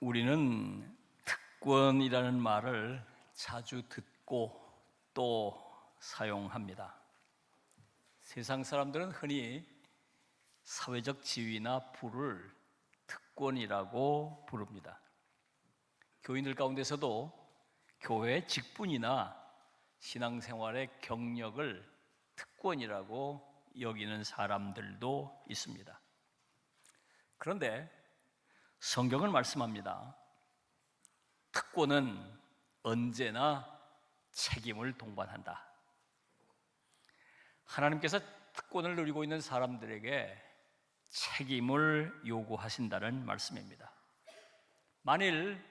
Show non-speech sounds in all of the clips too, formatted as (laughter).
우리는 특권이라는 말을 자주 듣고 또 사용합니다. 세상 사람들은 흔히 사회적 지위나 부를 특권이라고 부릅니다. 교인들 가운데서도 교회 직분이나 신앙생활의 경력을 특권이라고 여기는 사람들도 있습니다. 그런데 성경은 말씀합니다. 특권은 언제나 책임을 동반한다. 하나님께서 특권을 누리고 있는 사람들에게 책임을 요구하신다는 말씀입니다. 만일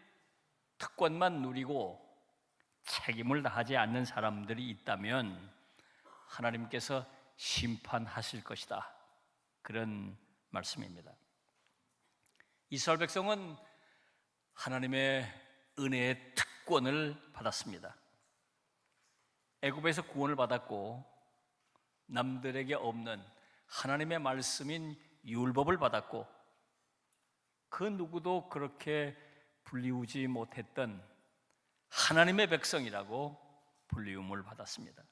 특권만 누리고 책임을 다하지 않는 사람들이 있다면 하나님께서 심판하실 것이다. 그런 말씀입니다. 이스라엘 백성은 하나님의 은혜의 특권을 받았습니다. 애굽에서 구원을 받았고 남들에게 없는 하나님의 말씀인 율법을 받았고 그 누구도 그렇게 불리우지 못했던 하나님의 백성이라고 불리움을 받았습니다.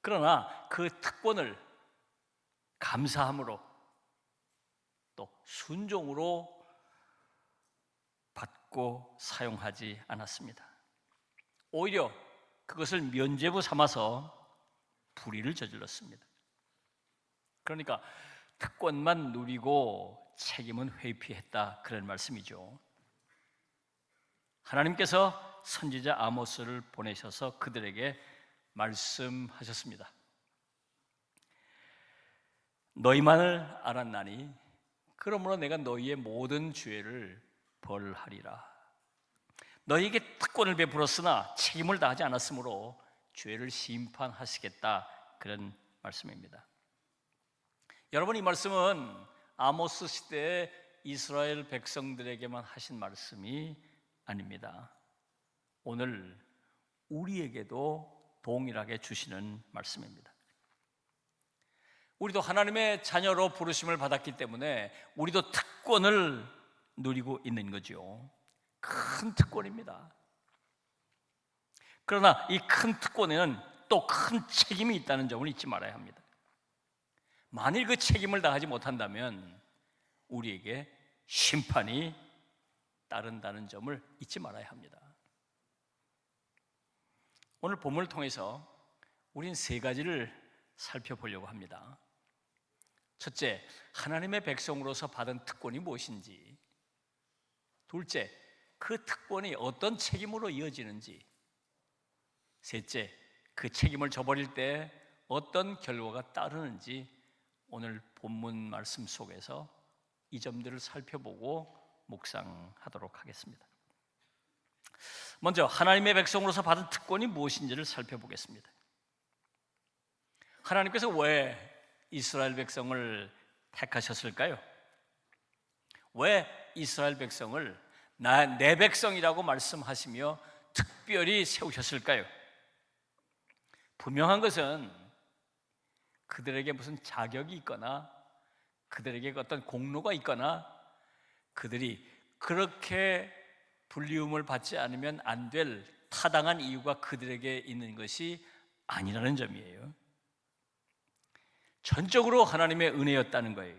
그러나 그 특권을 감사함으로 또 순종으로 받고 사용하지 않았습니다. 오히려 그것을 면죄부 삼아서 불의를 저질렀습니다. 그러니까 특권만 누리고 책임은 회피했다 그런 말씀이죠. 하나님께서 선지자 아모스를 보내셔서 그들에게 말씀하셨습니다. 너희만을 알았나니 그러므로 내가 너희의 모든 죄를 벌하리라. 너희에게 특권을 베풀었으나 책임을 다하지 않았으므로 죄를 심판하시겠다 그런 말씀입니다. 여러분 이 말씀은 아모스 시대의 이스라엘 백성들에게만 하신 말씀이 아닙니다. 오늘 우리에게도 동일하게 주시는 말씀입니다. 우리도 하나님의 자녀로 부르심을 받았기 때문에 우리도 특권을 누리고 있는 거죠. 큰 특권입니다. 그러나 이 큰 특권에는 또 큰 책임이 있다는 점을 잊지 말아야 합니다. 만일 그 책임을 다하지 못한다면 우리에게 심판이 따른다는 점을 잊지 말아야 합니다. 오늘 본문을 통해서 우린 세 가지를 살펴보려고 합니다. 첫째, 하나님의 백성으로서 받은 특권이 무엇인지. 둘째, 그 특권이 어떤 책임으로 이어지는지. 셋째, 그 책임을 저버릴 때 어떤 결과가 따르는지 오늘 본문 말씀 속에서 이 점들을 살펴보고 묵상하도록 하겠습니다. 먼저 하나님의 백성으로서 받은 특권이 무엇인지를 살펴보겠습니다. 하나님께서 왜 이스라엘 백성을 택하셨을까요? 왜 이스라엘 백성을 나, 내 백성이라고 말씀하시며 특별히 세우셨을까요? 분명한 것은 그들에게 무슨 자격이 있거나 그들에게 어떤 공로가 있거나 그들이 그렇게 불리움을 받지 않으면 안 될 타당한 이유가 그들에게 있는 것이 아니라는 점이에요. 전적으로 하나님의 은혜였다는 거예요.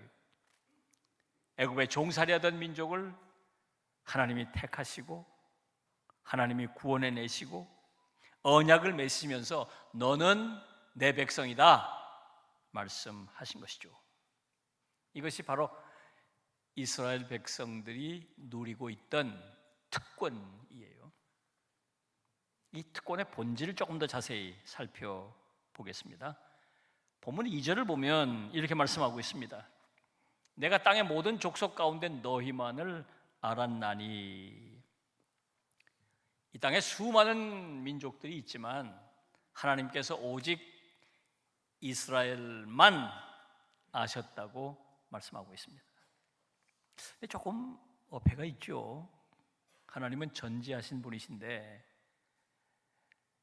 애굽에 종살이하던 민족을 하나님이 택하시고 하나님이 구원해 내시고 언약을 맺으면서 너는 내 백성이다 말씀하신 것이죠. 이것이 바로 이스라엘 백성들이 누리고 있던 특권이에요. 이 특권의 본질을 조금 더 자세히 살펴보겠습니다. 본문 2절을 보면 이렇게 말씀하고 있습니다. 내가 땅의 모든 족속 가운데 너희만을 알았나니 이 땅에 수많은 민족들이 있지만 하나님께서 오직 이스라엘만 아셨다고 말씀하고 있습니다. 조금 어폐가 있죠. 하나님은 전지하신 분이신데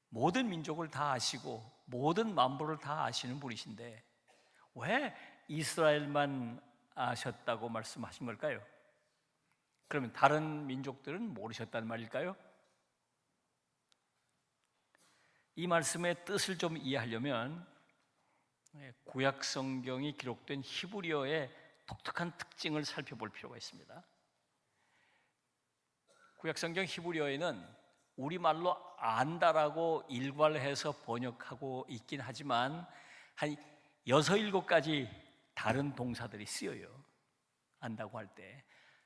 모든 민족을 다 아시고 모든 만부를 다 아시는 분이신데 왜 이스라엘만 아셨다고 말씀하신 걸까요? 그러면 다른 민족들은 모르셨단 말일까요? 이 말씀의 뜻을 좀 이해하려면 예, 구약 성경이 기록된 히브리어의 독특한 특징을 살펴볼 필요가 있습니다. 구약 성경 히브리어에는 우리말로 안다라고 일괄해서 번역하고 있긴 하지만 한 여섯 일곱 가지 다른 동사들이 쓰여요. 안다고 할 때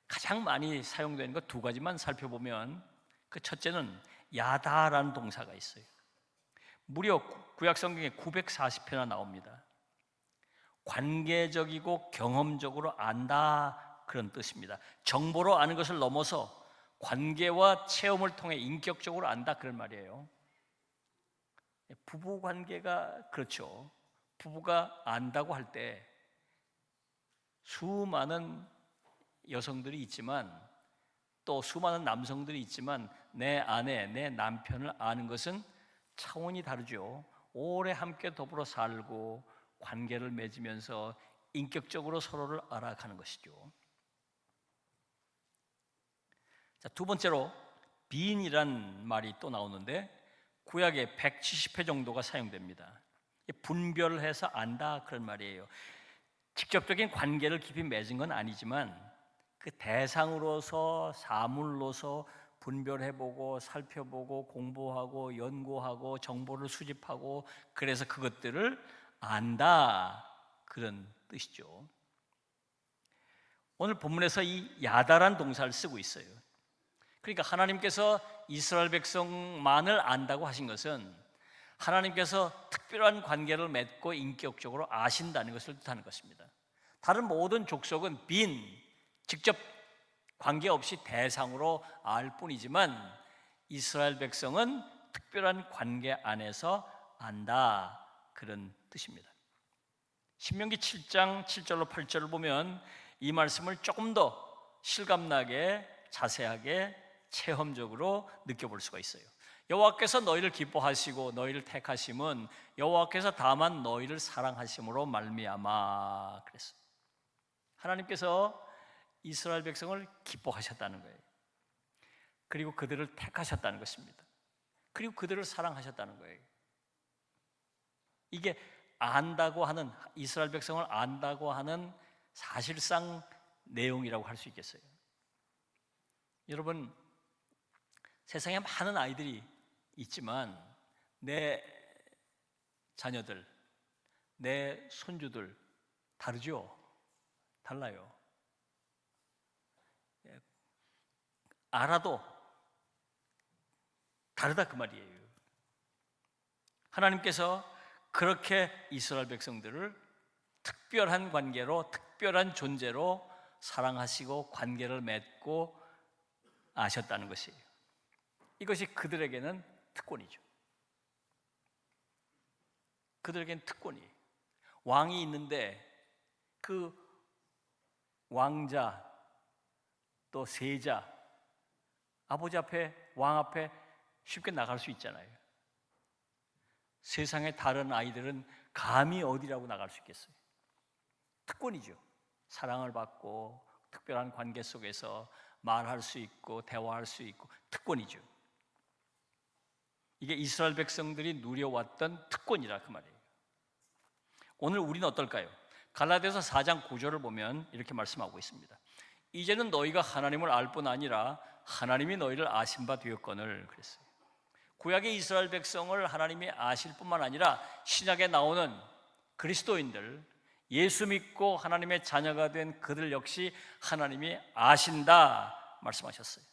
가장 많이 사용되는 것두 가지만 살펴보면 그 첫째는 야다라는 동사가 있어요. 무려 구약 성경에 940회나 나옵니다. 관계적이고 경험적으로 안다 그런 뜻입니다. 정보로 아는 것을 넘어서 관계와 체험을 통해 인격적으로 안다 그런 말이에요. 부부 관계가 그렇죠. 부부가 안다고 할 때 수많은 여성들이 있지만 또 수많은 남성들이 있지만 내 아내, 내 남편을 아는 것은 차원이 다르죠. 오래 함께 더불어 살고 관계를 맺으면서 인격적으로 서로를 알아가는 것이죠. 자, 두 번째로 비인이란 말이 또 나오는데 구약에 170회 정도가 사용됩니다. 분별해서 안다 그런 말이에요. 직접적인 관계를 깊이 맺은 건 아니지만 그 대상으로서 사물로서 분별해보고 살펴보고 공부하고 연구하고 정보를 수집하고 그래서 그것들을 안다 그런 뜻이죠. 오늘 본문에서 이 야다란 동사를 쓰고 있어요. 그러니까 하나님께서 이스라엘 백성만을 안다고 하신 것은 하나님께서 특별한 관계를 맺고 인격적으로 아신다는 것을 뜻하는 것입니다. 다른 모든 족속은 빈 직접 관계 없이 대상으로 알 뿐이지만 이스라엘 백성은 특별한 관계 안에서 안다 그런 뜻입니다. 신명기 7장 7절로 8절을 보면 이 말씀을 조금 더 실감나게 자세하게 체험적으로 느껴볼 수가 있어요. 여호와께서 너희를 기뻐하시고 너희를 택하심은 여호와께서 다만 너희를 사랑하심으로 말미암아 그랬어. 하나님께서 이스라엘 백성을 기뻐하셨다는 거예요. 그리고 그들을 택하셨다는 것입니다. 그리고 그들을 사랑하셨다는 거예요. 이게 안다고 하는 이스라엘 백성을 안다고 하는 사실상 내용이라고 할 수 있겠어요. 여러분 세상에 많은 아이들이 있지만 내 자녀들, 내 손주들 다르죠? 달라요. 예, 알아도 다르다 그 말이에요. 하나님께서 그렇게 이스라엘 백성들을 특별한 관계로 특별한 존재로 사랑하시고 관계를 맺고 아셨다는 것이에요. 이것이 그들에게는 특권이죠. 그들에게는 특권이 왕이 있는데 그 왕자 또 세자 아버지 앞에 왕 앞에 쉽게 나갈 수 있잖아요. 세상의 다른 아이들은 감히 어디라고 나갈 수 있겠어요? 특권이죠. 사랑을 받고 특별한 관계 속에서 말할 수 있고 대화할 수 있고 특권이죠. 이게 이스라엘 백성들이 누려왔던 특권이라 그 말이에요. 오늘 우리는 어떨까요? 갈라디아서 4장 9절을 보면 이렇게 말씀하고 있습니다. 이제는 너희가 하나님을 알 뿐 아니라 하나님이 너희를 아신 바 되었거늘 그랬어요. 구약의 이스라엘 백성을 하나님이 아실 뿐만 아니라 신약에 나오는 그리스도인들 예수 믿고 하나님의 자녀가 된 그들 역시 하나님이 아신다 말씀하셨어요.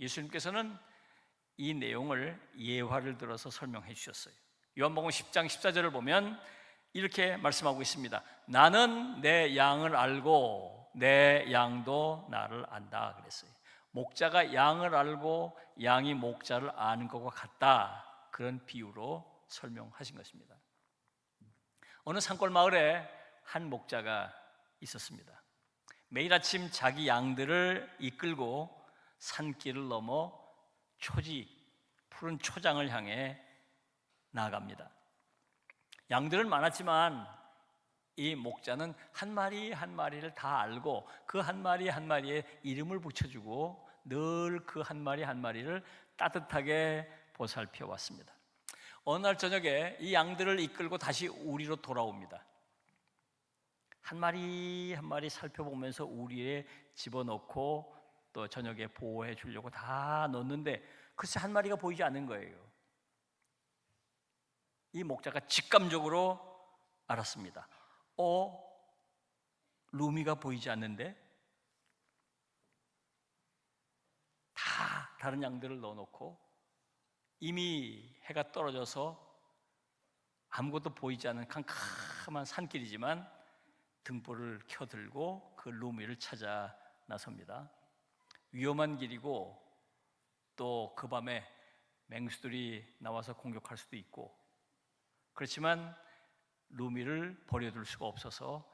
예수님께서는 이 내용을 예화를 들어서 설명해 주셨어요. 요한복음 10장 14절을 보면 이렇게 말씀하고 있습니다. 나는 내 양을 알고 내 양도 나를 안다 그랬어요. 목자가 양을 알고 양이 목자를 아는 것과 같다. 그런 비유로 설명하신 것입니다. 어느 산골 마을에 한 목자가 있었습니다. 매일 아침 자기 양들을 이끌고 산길을 넘어 초지 푸른 초장을 향해 나아갑니다. 양들은 많았지만 이 목자는 한 마리 한 마리를 다 알고 그 한 마리 한 마리에 이름을 붙여주고 늘 그 한 마리 한 마리를 따뜻하게 보살펴 왔습니다. 어느 날 저녁에 이 양들을 이끌고 다시 우리로 돌아옵니다. 한 마리 한 마리 살펴보면서 우리에 집어넣고 또 저녁에 보호해 주려고 다 넣는데 글쎄 한 마리가 보이지 않는 거예요. 이 목자가 직감적으로 알았습니다. 어, 루미가 보이지 않는데 다 다른 양들을 넣어놓고 이미 해가 떨어져서 아무것도 보이지 않는 캄캄한 산길이지만 등불을 켜들고 그 루미를 찾아 나섭니다. 위험한 길이고 또 그 밤에 맹수들이 나와서 공격할 수도 있고 그렇지만 루미를 버려둘 수가 없어서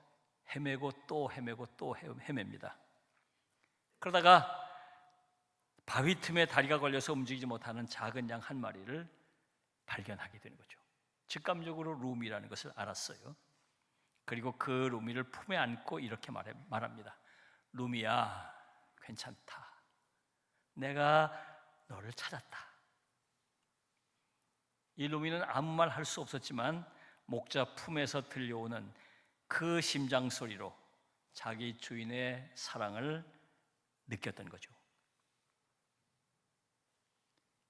헤매고 또 헤매고 또 헤맵니다. 그러다가 바위 틈에 다리가 걸려서 움직이지 못하는 작은 양 한 마리를 발견하게 되는 거죠. 직감적으로 루미라는 것을 알았어요. 그리고 그 루미를 품에 안고 이렇게 말해, 말합니다. 루미야, 괜찮다. 내가 너를 찾았다. 이 루미는 아무 말 할 수 없었지만 목자 품에서 들려오는 그 심장 소리로 자기 주인의 사랑을 느꼈던 거죠.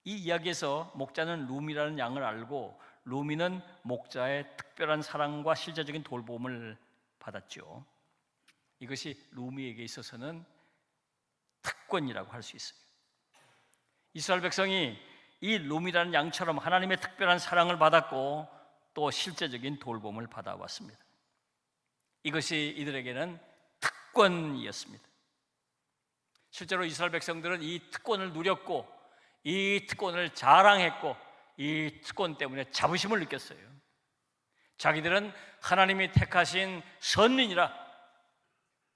이 이야기에서 목자는 루미라는 양을 알고 루미는 목자의 특별한 사랑과 실제적인 돌봄을 받았죠. 이것이 루미에게 있어서는 특권이라고 할 수 있어요. 이스라엘 백성이 이 루미라는 양처럼 하나님의 특별한 사랑을 받았고 또 실제적인 돌봄을 받아왔습니다. 이것이 이들에게는 특권이었습니다. 실제로 이스라엘 백성들은 이 특권을 누렸고 이 특권을 자랑했고 이 특권 때문에 자부심을 느꼈어요. 자기들은 하나님이 택하신 선민이라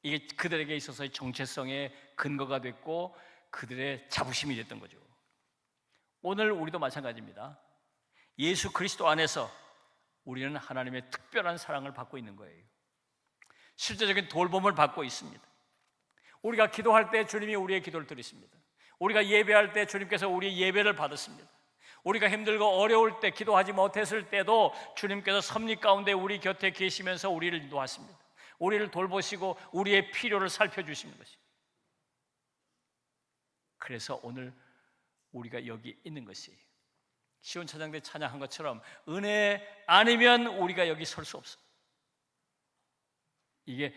이게 그들에게 있어서의 정체성의 근거가 됐고 그들의 자부심이 됐던 거죠. 오늘 우리도 마찬가지입니다. 예수 그리스도 안에서 우리는 하나님의 특별한 사랑을 받고 있는 거예요. 실제적인 돌봄을 받고 있습니다. 우리가 기도할 때 주님이 우리의 기도를 들으십니다. 우리가 예배할 때 주님께서 우리의 예배를 받으십니다. 우리가 힘들고 어려울 때 기도하지 못했을 때도 주님께서 섭리 가운데 우리 곁에 계시면서 우리를 인도하십니다. 우리를 돌보시고 우리의 필요를 살펴주시는 것이. 그래서 오늘 우리가 여기 있는 것이 시온 찬양대 찬양한 것처럼 은혜 아니면 우리가 여기 설 수 없어. 이게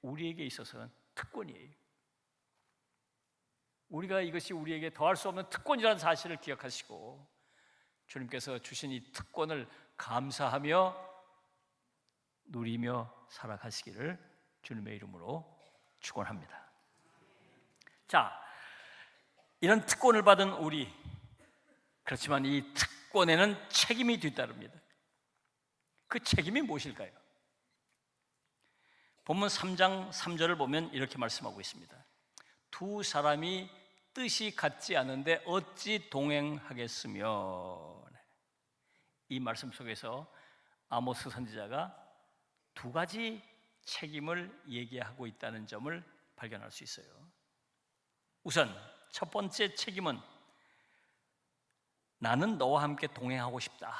우리에게 있어서는 특권이에요. 우리가 이것이 우리에게 더할 수 없는 특권이라는 사실을 기억하시고 주님께서 주신 이 특권을 감사하며 누리며 살아가시기를 주님의 이름으로 축원합니다. 자, 이런 특권을 받은 우리 그렇지만 이 특권에는 책임이 뒤따릅니다. 그 책임이 무엇일까요? 본문 3장 3절을 보면 이렇게 말씀하고 있습니다. 두 사람이 뜻이 같지 않은데 어찌 동행하겠으며 이 말씀 속에서 아모스 선지자가 두 가지 책임을 얘기하고 있다는 점을 발견할 수 있어요. 우선 첫 번째 책임은 나는 너와 함께 동행하고 싶다.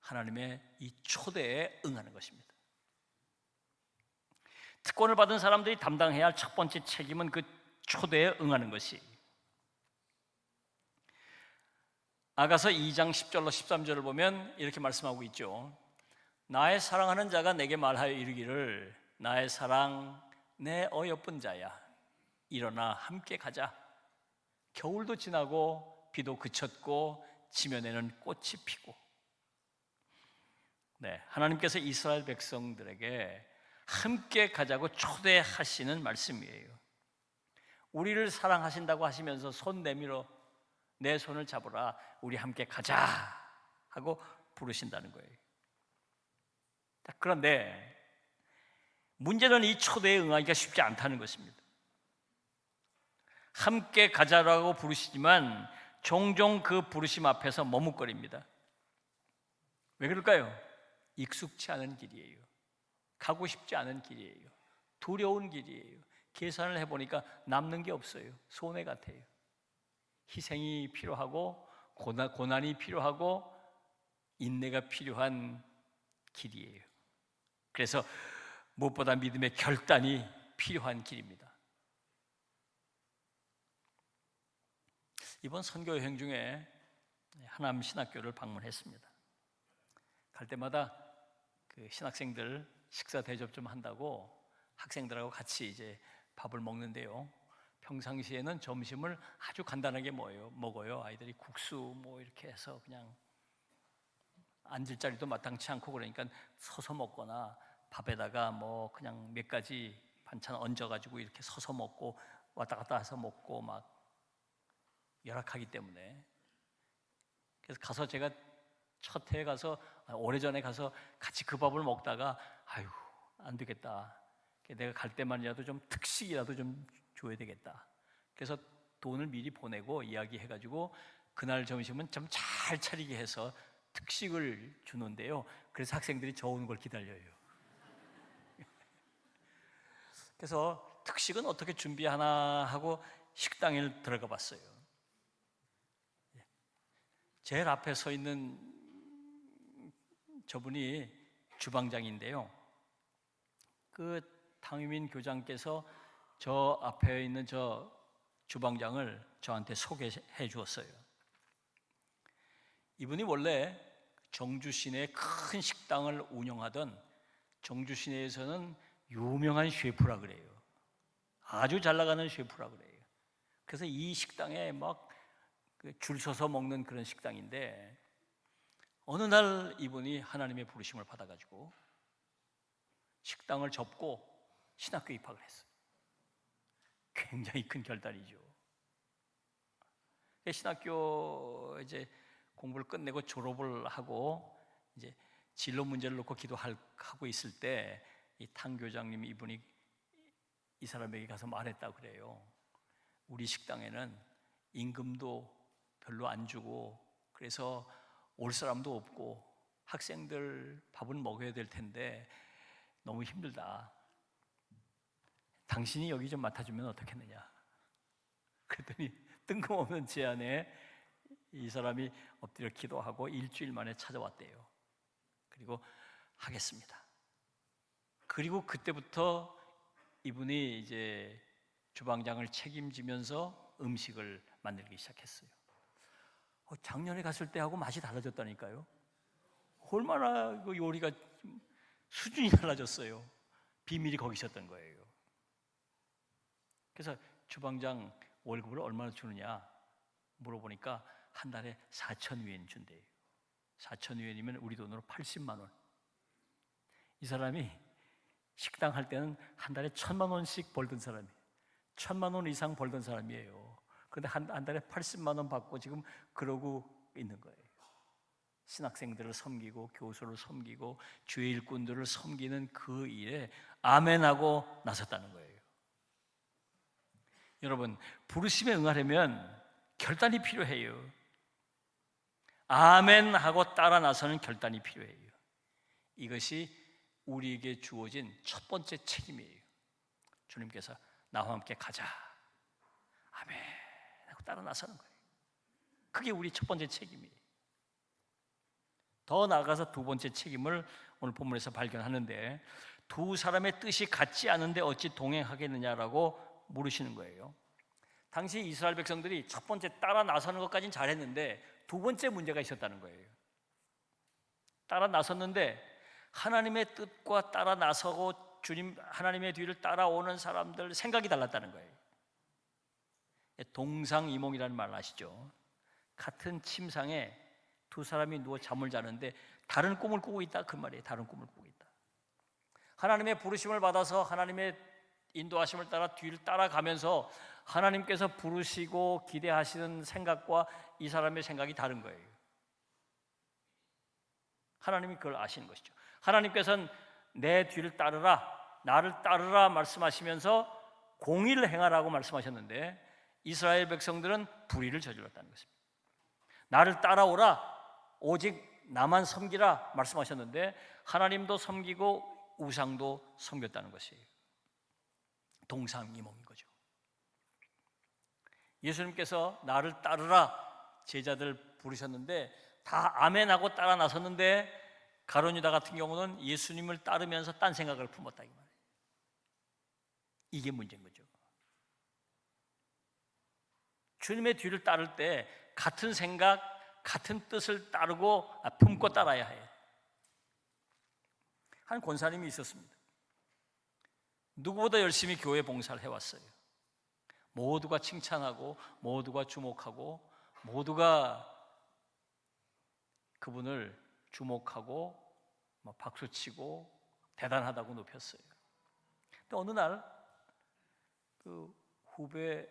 하나님의 이 초대에 응하는 것입니다. 특권을 받은 사람들이 담당해야 할 첫 번째 책임은 그 초대에 응하는 것이 아가서 2장 10절로 13절을 보면 이렇게 말씀하고 있죠. 나의 사랑하는 자가 내게 말하여 이르기를 나의 사랑 내 어여쁜 자야 일어나 함께 가자. 겨울도 지나고 비도 그쳤고 지면에는 꽃이 피고 네, 하나님께서 이스라엘 백성들에게 함께 가자고 초대하시는 말씀이에요. 우리를 사랑하신다고 하시면서 손 내밀어 내 손을 잡으라 우리 함께 가자 하고 부르신다는 거예요. 그런데 문제는 이 초대에 응하기가 쉽지 않다는 것입니다. 함께 가자라고 부르시지만 종종 그 부르심 앞에서 머뭇거립니다. 왜 그럴까요? 익숙치 않은 길이에요. 가고 싶지 않은 길이에요. 두려운 길이에요. 계산을 해보니까 남는 게 없어요. 손해 같아요. 희생이 필요하고 고난, 고난이 필요하고 인내가 필요한 길이에요. 그래서 무엇보다 믿음의 결단이 필요한 길입니다. 이번 선교 여행 중에 하남 신학교를 방문했습니다. 갈 때마다 그 신학생들 식사 대접 좀 한다고 학생들하고 같이 이제 밥을 먹는데요. 평상시에는 점심을 아주 간단하게 먹어요. 아이들이 국수 뭐 이렇게 해서 그냥 앉을 자리도 마땅치 않고 그러니까 서서 먹거나 밥에다가 뭐 그냥 몇 가지 반찬 얹어 가지고 이렇게 서서 먹고 왔다 갔다 해서 먹고 막 열악하기 때문에. 그래서 가서 제가 첫 해에 가서 아, 오래전에 가서 같이 그 밥을 먹다가 아유 안 되겠다. 내가 갈 때만이라도 좀 특식이라도 좀 줘야 되겠다. 그래서 돈을 미리 보내고 이야기해가지고 그날 점심은 좀 잘 차리게 해서 특식을 주는데요. 그래서 학생들이 저 오는 걸 기다려요. (laughs) 그래서 특식은 어떻게 준비하나 하고 식당에 들어가 봤어요 제일 앞에 서 있는 저분이 주방장인데요. 그 당유민 교장께서 저 앞에 있는 저 주방장을 저한테 소개해 주었어요. 이분이 원래 정주 시내 큰 식당을 운영하던 정주 시내에서는 유명한 셰프라 그래요. 아주 잘 나가는 셰프라 그래요. 그래서 이 식당에 막 줄 서서 먹는 그런 식당인데 어느 날 이분이 하나님의 부르심을 받아가지고 식당을 접고 신학교 입학을 했어요. 굉장히 큰 결단이죠. 신학교 이제 공부를 끝내고 졸업을 하고 이제 진로 문제를 놓고 기도하고 있을 때 이 탕 교장님 이분이 이 사람에게 가서 말했다 그래요. 우리 식당에는 임금도 별로 안 주고 그래서 올 사람도 없고 학생들 밥은 먹어야 될 텐데 너무 힘들다. 당신이 여기 좀 맡아주면 어떻겠느냐. 그랬더니 뜬금없는 제안에 이 사람이 엎드려 기도하고 일주일 만에 찾아왔대요. 그리고 하겠습니다. 그리고 그때부터 이분이 이제 주방장을 책임지면서 음식을 만들기 시작했어요. 어, 작년에 갔을 때하고 맛이 달라졌다니까요. 얼마나 그 요리가 수준이 달라졌어요. 비밀이 거기 있었던 거예요. 그래서 주방장 월급을 얼마나 주느냐 물어보니까 한 달에 4천 위엔 준대요. 4천 위엔이면 우리 돈으로 80만 원. 이 사람이 식당 할 때는 한 달에 천만 원씩 벌던 사람이 천만 원 이상 벌던 사람이에요. 그런데 한, 한 달에 80만 원 받고 지금 그러고 있는 거예요. 신학생들을 섬기고 교수를 섬기고 주의 일꾼들을 섬기는 그 일에 아멘하고 나섰다는 거예요. 여러분 부르심에 응하려면 결단이 필요해요. 아멘 하고 따라 나서는 결단이 필요해요. 이것이 우리에게 주어진 첫 번째 책임이에요. 주님께서 나와 함께 가자. 아멘. 따라 나서는 거예요. 그게 우리 첫 번째 책임이에요. 더 나아가서 두 번째 책임을 오늘 본문에서 발견하는데 두 사람의 뜻이 같지 않은데 어찌 동행하겠느냐라고 물으시는 거예요. 당시 이스라엘 백성들이 첫 번째 따라 나서는 것까지는 잘했는데 두 번째 문제가 있었다는 거예요. 따라 나섰는데 하나님의 뜻과 따라 나서고 주님 하나님의 뒤를 따라오는 사람들 생각이 달랐다는 거예요. 동상이몽이라는 말 아시죠? 같은 침상에 두 사람이 누워 잠을 자는데 다른 꿈을 꾸고 있다 그 말이에요. 다른 꿈을 꾸고 있다. 하나님의 부르심을 받아서 하나님의 인도하심을 따라 뒤를 따라가면서 하나님께서 부르시고 기대하시는 생각과 이 사람의 생각이 다른 거예요. 하나님이 그걸 아시는 것이죠. 하나님께서는 내 뒤를 따르라, 나를 따르라 말씀하시면서 공의를 행하라고 말씀하셨는데 이스라엘 백성들은 불의를 저질렀다는 것입니다. 나를 따라오라, 오직 나만 섬기라 말씀하셨는데 하나님도 섬기고 우상도 섬겼다는 것이에요. 동상이몽인 거죠. 예수님께서 나를 따르라 제자들 부르셨는데 다 아멘하고 따라 나섰는데 가론유다 같은 경우는 예수님을 따르면서 딴 생각을 품었다 이 말이에요. 이게 문제인 거죠. 주님의 뒤를 따를 때 같은 생각, 같은 뜻을 따르고 아, 품고 따라야 해요. 한 권사님이 있었습니다. 누구보다 열심히 교회 봉사를 해왔어요. 모두가 칭찬하고 모두가 주목하고 모두가 그분을 주목하고 막 박수치고 대단하다고 높였어요. 근데 어느 날 그 후배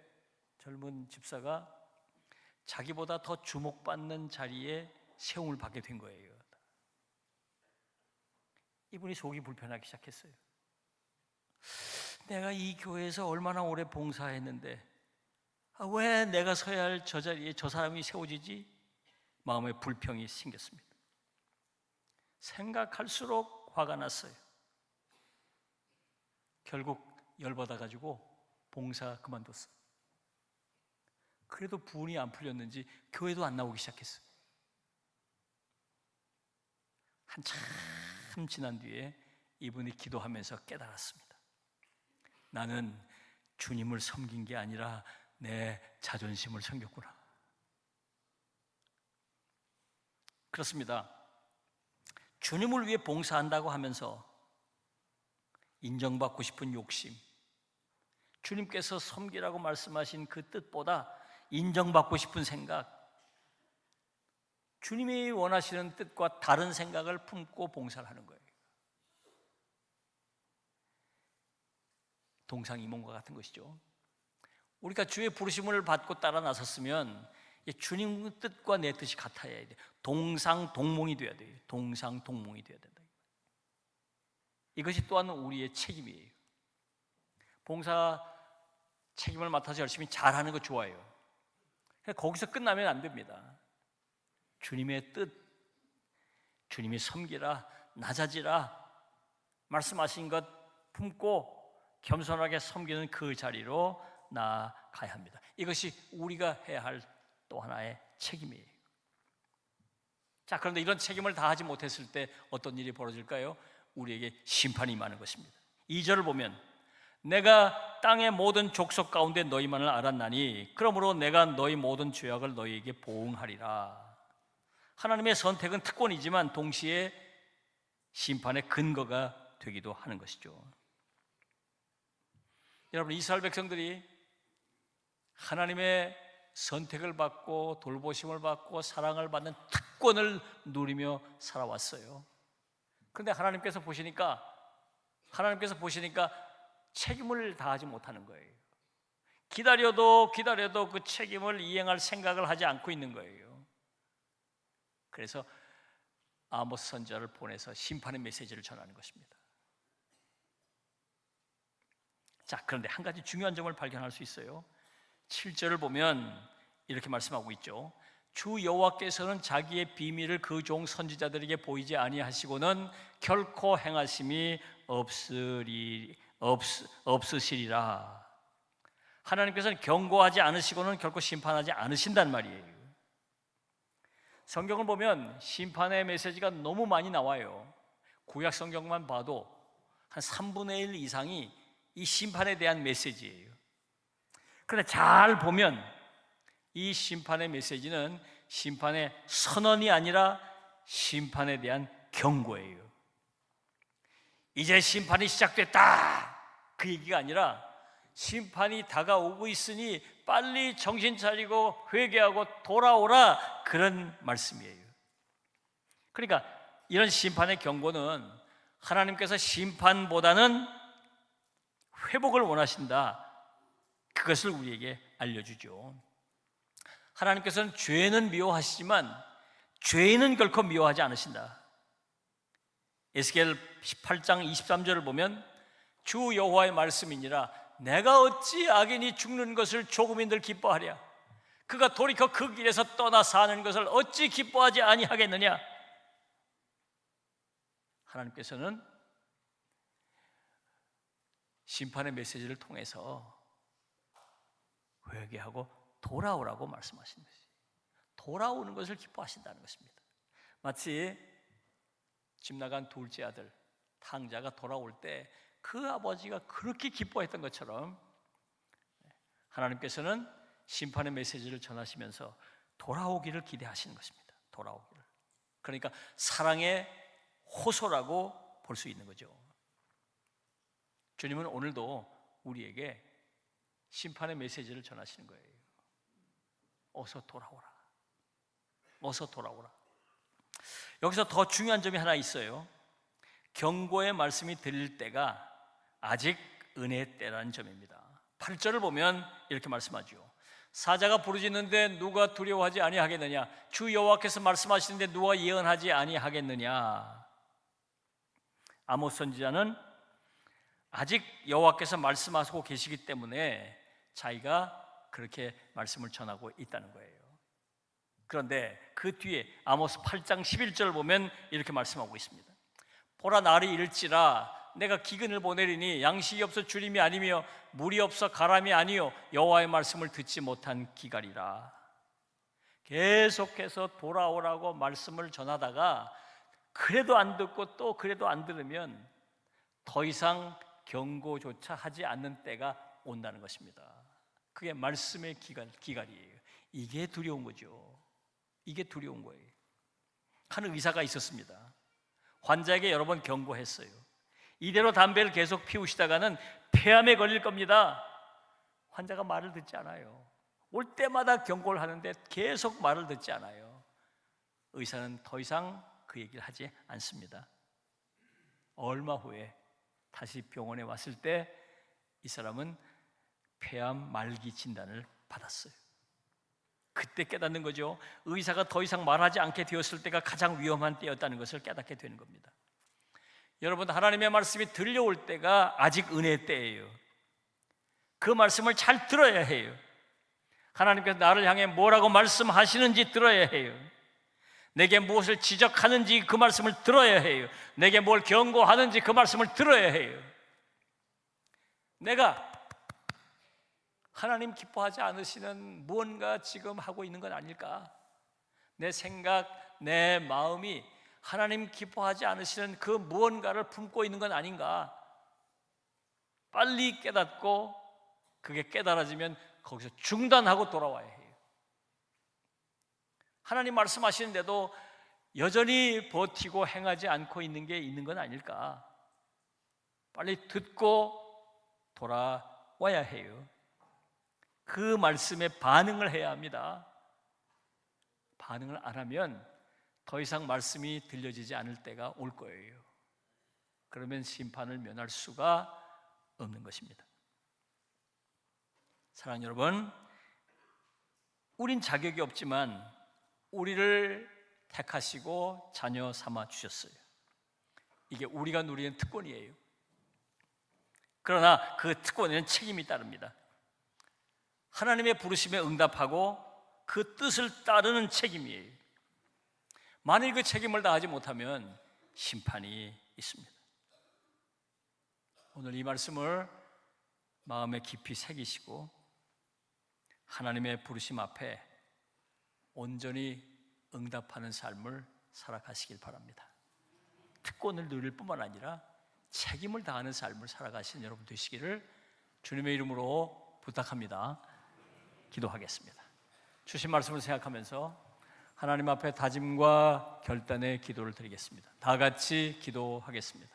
젊은 집사가 자기보다 더 주목받는 자리에 세움을 받게 된 거예요. 이분이 속이 불편하기 시작했어요. 내가 이 교회에서 얼마나 오래 봉사했는데 아, 왜 내가 서야 할 저 자리에 저 사람이 세워지지? 마음에 불평이 생겼습니다. 생각할수록 화가 났어요. 결국 열받아 가지고 봉사 그만뒀어. 그래도 분이 안 풀렸는지 교회도 안 나오기 시작했어요. 한참 지난 뒤에 이분이 기도하면서 깨달았습니다. 나는 주님을 섬긴 게 아니라 내 자존심을 섬겼구나. 그렇습니다. 주님을 위해 봉사한다고 하면서 인정받고 싶은 욕심, 주님께서 섬기라고 말씀하신 그 뜻보다 인정받고 싶은 생각, 주님이 원하시는 뜻과 다른 생각을 품고 봉사를 하는 거예요. 동상이몽과 같은 것이죠. 우리가 주의 부르심을 받고 따라 나섰으면 주님 뜻과 내 뜻이 같아야 돼. 동상 동몽이 돼야 돼요. 동상 동몽이 돼야 된다. 이것이 또한 우리의 책임이에요. 봉사 책임을 맡아서 열심히 잘하는 거 좋아요. 거기서 끝나면 안 됩니다. 주님의 뜻, 주님이 섬기라, 낮아지라, 말씀하신 것 품고 겸손하게 섬기는 그 자리로 나아가야 합니다. 이것이 우리가 해야 할 또 하나의 책임이에요. 자, 그런데 이런 책임을 다하지 못했을 때 어떤 일이 벌어질까요? 우리에게 심판이 임하는 것입니다. 2절을 보면 내가 땅의 모든 족속 가운데 너희만을 알았나니 그러므로 내가 너희 모든 죄악을 너희에게 보응하리라. 하나님의 선택은 특권이지만 동시에 심판의 근거가 되기도 하는 것이죠. 여러분 이스라엘 백성들이 하나님의 선택을 받고 돌보심을 받고 사랑을 받는 특권을 누리며 살아왔어요. 그런데 하나님께서 보시니까 하나님께서 보시니까 책임을 다하지 못하는 거예요. 기다려도 기다려도 그 책임을 이행할 생각을 하지 않고 있는 거예요. 그래서 아모스 선자를 보내서 심판의 메시지를 전하는 것입니다. 자, 그런데 한 가지 중요한 점을 발견할 수 있어요. 7절을 보면 이렇게 말씀하고 있죠. 주 여호와께서는 자기의 비밀을 그 종 선지자들에게 보이지 아니하시고는 결코 행하심이 없으리 없, 없으시리라. 하나님께서는 경고하지 않으시고는 결코 심판하지 않으신단 말이에요. 성경을 보면 심판의 메시지가 너무 많이 나와요. 구약 성경만 봐도 한 3분의 1 이상이 이 심판에 대한 메시지예요. 그런데 잘 보면 이 심판의 메시지는 심판의 선언이 아니라 심판에 대한 경고예요. 이제 심판이 시작됐다. 그 얘기가 아니라 심판이 다가오고 있으니 빨리 정신 차리고 회개하고 돌아오라 그런 말씀이에요. 그러니까 이런 심판의 경고는 하나님께서 심판보다는 회복을 원하신다. 그것을 우리에게 알려주죠. 하나님께서는 죄는 미워하시지만 죄는 결코 미워하지 않으신다. 에스겔 18장 23절을 보면 주 여호와의 말씀이니라. 내가 어찌 악인이 죽는 것을 조금인들 기뻐하랴? 그가 돌이켜 그 길에서 떠나 사는 것을 어찌 기뻐하지 아니하겠느냐? 하나님께서는 심판의 메시지를 통해서 회개하고 돌아오라고 말씀하시는 것이 돌아오는 것을 기뻐하신다는 것입니다. 마치 집 나간 둘째 아들 탕자가 돌아올 때 그 아버지가 그렇게 기뻐했던 것처럼 하나님께서는 심판의 메시지를 전하시면서 돌아오기를 기대하시는 것입니다. 돌아오기를. 그러니까 사랑의 호소라고 볼 수 있는 거죠. 주님은 오늘도 우리에게 심판의 메시지를 전하시는 거예요. 어서 돌아오라. 어서 돌아오라. 여기서 더 중요한 점이 하나 있어요. 경고의 말씀이 들릴 때가 아직 은혜의 때라는 점입니다. 8절을 보면 이렇게 말씀하죠. 사자가 부르짖는데 누가 두려워하지 아니하겠느냐? 주 여호와께서 말씀하시는데 누가 예언하지 아니하겠느냐? 아모스 선지자는 아직 여호와께서 말씀하시고 계시기 때문에 자기가 그렇게 말씀을 전하고 있다는 거예요. 그런데 그 뒤에 아모스 8장 11절을 보면 이렇게 말씀하고 있습니다. 보라 날이 일지라 내가 기근을 보내리니 양식이 없어 주림이 아니며 물이 없어 가람이 아니요 여호와의 말씀을 듣지 못한 기갈이라. 계속해서 돌아오라고 말씀을 전하다가 그래도 안 듣고 또 그래도 안 들으면 더 이상 경고조차 하지 않는 때가 온다는 것입니다. 그게 말씀의 기갈, 기갈이에요. 이게 두려운 거죠. 이게 두려운 거예요. 한 의사가 있었습니다. 환자에게 여러 번 경고했어요. 이대로 담배를 계속 피우시다가는 폐암에 걸릴 겁니다. 환자가 말을 듣지 않아요. 올 때마다 경고를 하는데 계속 말을 듣지 않아요. 의사는 더 이상 그 얘기를 하지 않습니다. 얼마 후에 다시 병원에 왔을 때 이 사람은 폐암 말기 진단을 받았어요. 그때 깨닫는 거죠. 의사가 더 이상 말하지 않게 되었을 때가 가장 위험한 때였다는 것을 깨닫게 되는 겁니다. 여러분, 하나님의 말씀이 들려올 때가 아직 은혜의 때예요. 그 말씀을 잘 들어야 해요. 하나님께서 나를 향해 뭐라고 말씀하시는지 들어야 해요. 내게 무엇을 지적하는지 그 말씀을 들어야 해요. 내게 뭘 경고하는지 그 말씀을 들어야 해요. 내가 하나님 기뻐하지 않으시는 무언가 지금 하고 있는 건 아닐까? 내 생각, 내 마음이 하나님 기뻐하지 않으시는 그 무언가를 품고 있는 건 아닌가? 빨리 깨닫고 그게 깨달아지면 거기서 중단하고 돌아와야 해요. 하나님 말씀하시는데도 여전히 버티고 행하지 않고 있는 게 있는 건 아닐까? 빨리 듣고 돌아와야 해요. 그 말씀에 반응을 해야 합니다. 반응을 안 하면 더 이상 말씀이 들려지지 않을 때가 올 거예요. 그러면 심판을 면할 수가 없는 것입니다. 사랑 여러분, 우린 자격이 없지만 우리를 택하시고 자녀 삼아 주셨어요. 이게 우리가 누리는 특권이에요. 그러나 그 특권에는 책임이 따릅니다. 하나님의 부르심에 응답하고 그 뜻을 따르는 책임이에요. 만일 그 책임을 다하지 못하면 심판이 있습니다. 오늘 이 말씀을 마음에 깊이 새기시고 하나님의 부르심 앞에 온전히 응답하는 삶을 살아가시길 바랍니다. 특권을 누릴 뿐만 아니라 책임을 다하는 삶을 살아가시는 여러분 되시기를 주님의 이름으로 부탁합니다. 기도하겠습니다. 주신 말씀을 생각하면서 하나님 앞에 다짐과 결단의 기도를 드리겠습니다. 다 같이 기도하겠습니다.